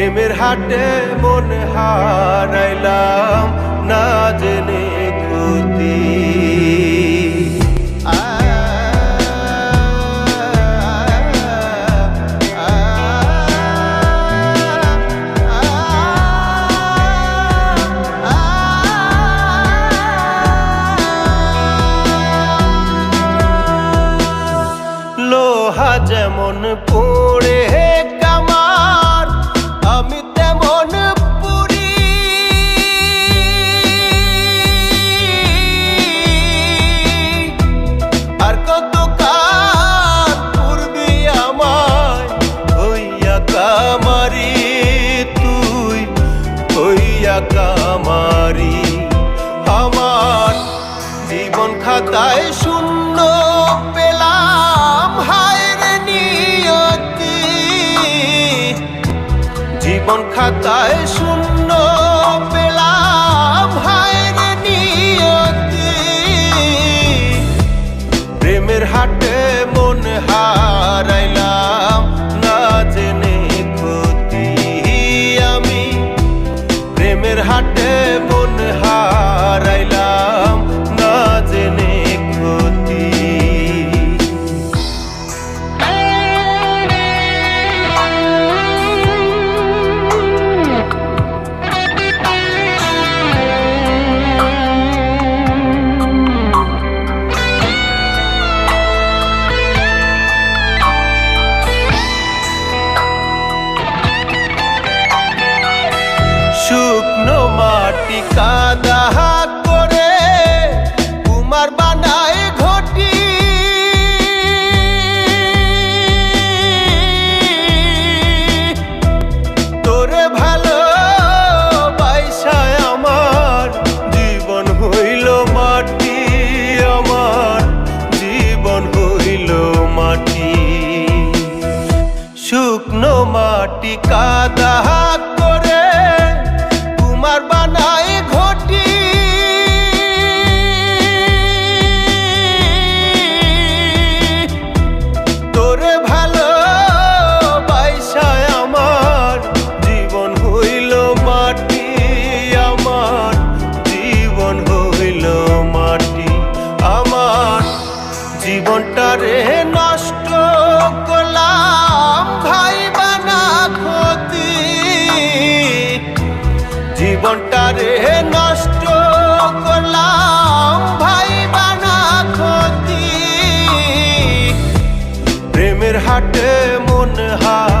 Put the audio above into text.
প্রেমের হাটে মন হারাইলাম না জেনে ক্ষতি। লোহা যেমন পো টাকা মারি আমার জীবন খাতায় শূন্য পেলাম হায়ের নিয়তি। জীবন খাতায় শূন্য পেলাম হায়ের নিয়তি। প্রেমের হাটে passada জীবনটা রে নষ্ট করলাম ভাই বানা ক্ষতি। জীবনটা রে নষ্ট করলাম ভাই বানা ক্ষতি। প্রেমের হাটে মন হার